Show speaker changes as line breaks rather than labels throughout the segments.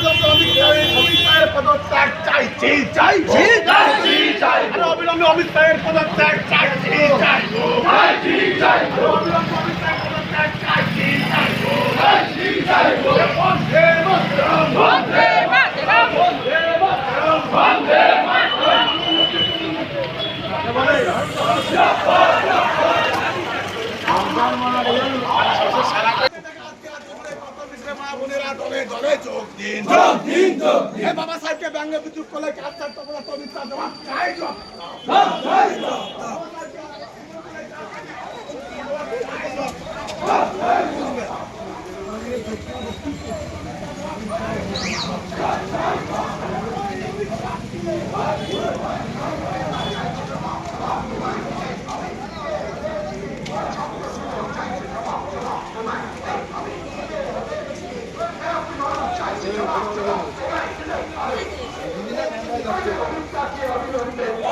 অবিলম্বে অমিত শাহের পদত্যাগ চাই চাই চাই অবিলম্বে অমিত শাহের পদত্যাগ চাই চাই বন্দে মাতরম বন্দে মাতরম বন্দে মাতরম বন্দে বাবা সাহেবকে ব্যঙ্গে বিদ্রুপ করলে কাজ জবাব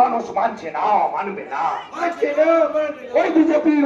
মানুষ মানছে না মানবে না। ওই বিজেপির